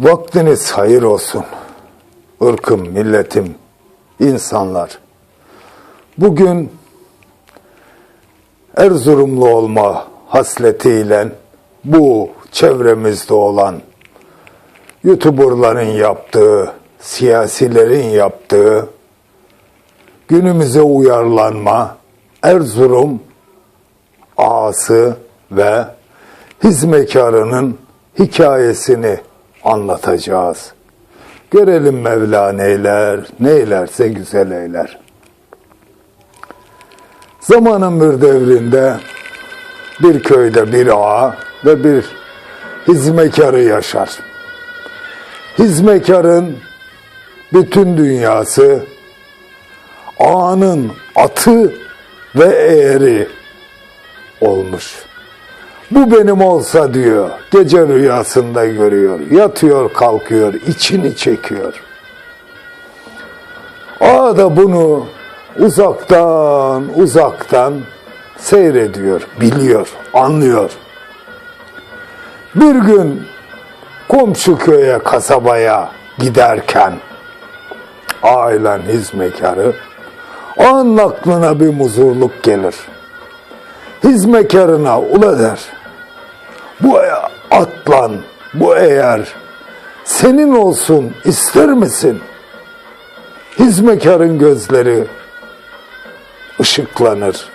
Vaktiniz hayır olsun. Irkım, milletim, insanlar. Bugün Erzurumlu olma hasletiyle bu çevremizde olan YouTuber'ların yaptığı, siyasilerin yaptığı günümüze uyarlanma Erzurum ağası ve hizmekarının hikayesini anlatacağız. Görelim Mevla neyler, neylerse güzel eyler. Zamanın bir devrinde bir köyde bir ağa ve bir hizmekarı yaşar. Hizmekarın bütün dünyası ağanın atı ve eğeri olmuş. Bu benim olsa diyor. Gece rüyasında görüyor. Yatıyor kalkıyor. içini çekiyor. Ağa da bunu uzaktan uzaktan seyrediyor. Biliyor. Anlıyor. Bir gün komşu köye kasabaya giderken ailen hizmekarı ağanın aklına bir muzurluk gelir. Hizmekarına ula der. Bu atlan, bu eğer senin olsun ister misin? Hizmekarın gözleri ışıklanır.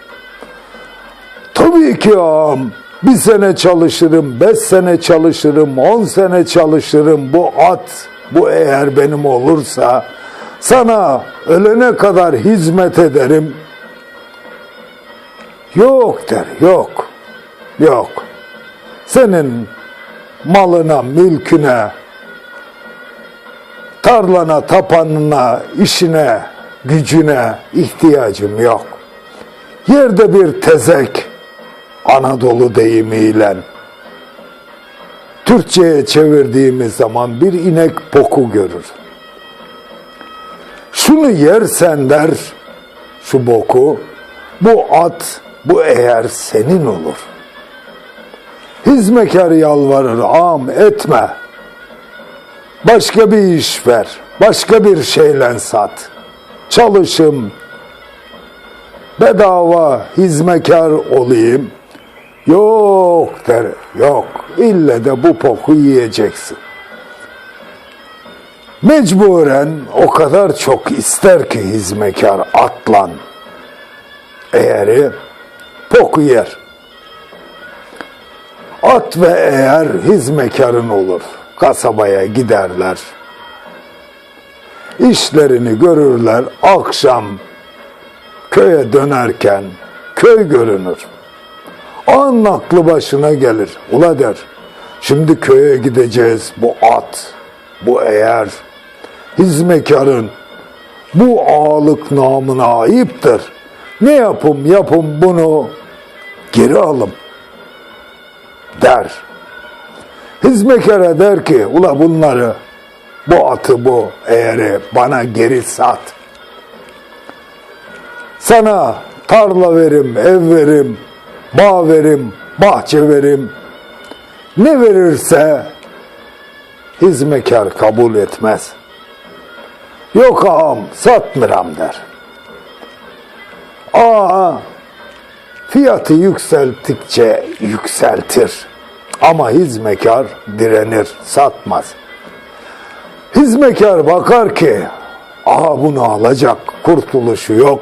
Tabii ki ağam bir sene çalışırım, beş sene çalışırım, on sene çalışırım. Bu at, bu eğer benim olursa sana ölene kadar hizmet ederim. Yok der, yok, yok. Senin malına, mülküne, tarlana, tapanına, işine, gücüne ihtiyacım yok. Yerde bir tezek, Anadolu deyimiyle Türkçe'ye çevirdiğimiz zaman bir inek poku görür. Şunu yersen der, şu boku, bu at, bu eğer senin olur. Hizmekar yalvarır, ağam etme. Başka bir iş ver, başka bir şeyle sat. Çalışım, bedava hizmekar olayım. Yok der, yok. İlle de bu poku yiyeceksin. Mecburen o kadar çok ister ki hizmekar atlan. Eğeri poku yer. At ve eğer hizmekarın olur. Kasabaya giderler. İşlerini görürler. Akşam köye dönerken köy görünür. An aklı başına gelir. Ula der. Şimdi köye gideceğiz. Bu at, bu eğer hizmekarın bu ağalık namına ayıptır. Ne yapım yapım bunu geri alım der. Hizmekara der ki ula bunları bu atı bu eğeri bana geri sat. Sana tarla verim, ev verim, bağ verim, bahçe verim. Ne verirse hizmekar kabul etmez. Yok ağam satmıram der. Aa fiyatı yükselttikçe yükseltir. Ama hizmekar direnir, satmaz. Hizmekar bakar ki, aha bunu alacak, kurtuluşu yok.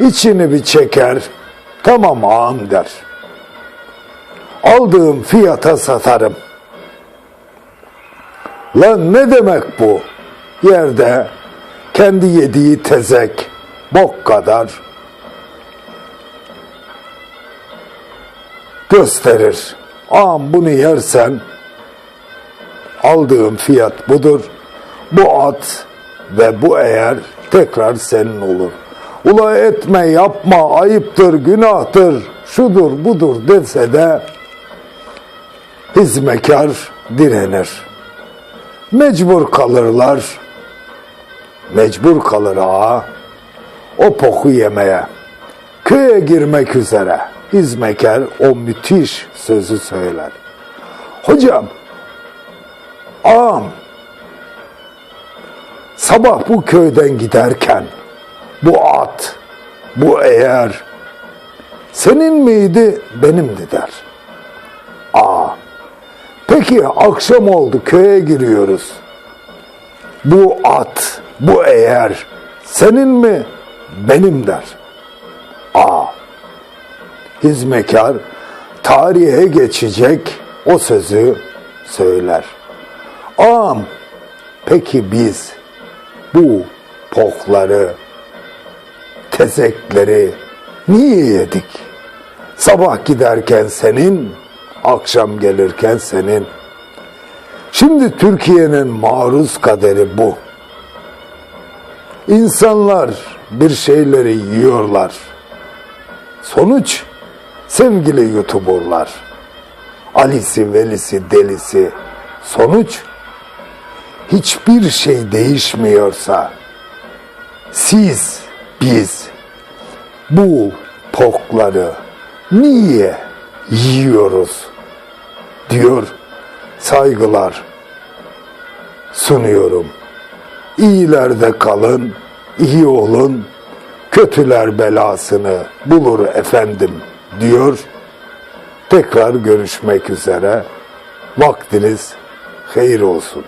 İçini bir çeker, tamam ağam der. Aldığım fiyata satarım. Lan ne demek bu? Yerde kendi yediği tezek, bok kadar gösterir. Ağam bunu yersen aldığım fiyat budur. Bu at ve bu eğer tekrar senin olur. Ula etme yapma ayıptır günahtır şudur budur dese de hizmekar direnir. Mecbur kalırlar. Mecbur kalır ağa o poku yemeye. Köye girmek üzere hizmekar o müthiş sözü söyler. Hocam Ağam, sabah bu köyden giderken bu at, bu eğer senin miydi, benimdi der. Aa, peki akşam oldu köye giriyoruz. Bu at, bu eğer senin mi, benim der. Aa, hizmetkar tarihe geçecek o sözü söyler. Ağam, peki biz bu pokları, tezekleri niye yedik? Sabah giderken senin, akşam gelirken senin. Şimdi Türkiye'nin maruz kaderi bu. İnsanlar bir şeyleri yiyorlar. Sonuç sevgili youtuberlar. Ali'si, Velisi, Delisi. Sonuç hiçbir şey değişmiyorsa siz, biz bu pokları niye yiyoruz diyor saygılar sunuyorum. İyilerde kalın, iyi olun, kötüler belasını bulur efendim diyor. Tekrar görüşmek üzere. Vaktiniz hayır olsun.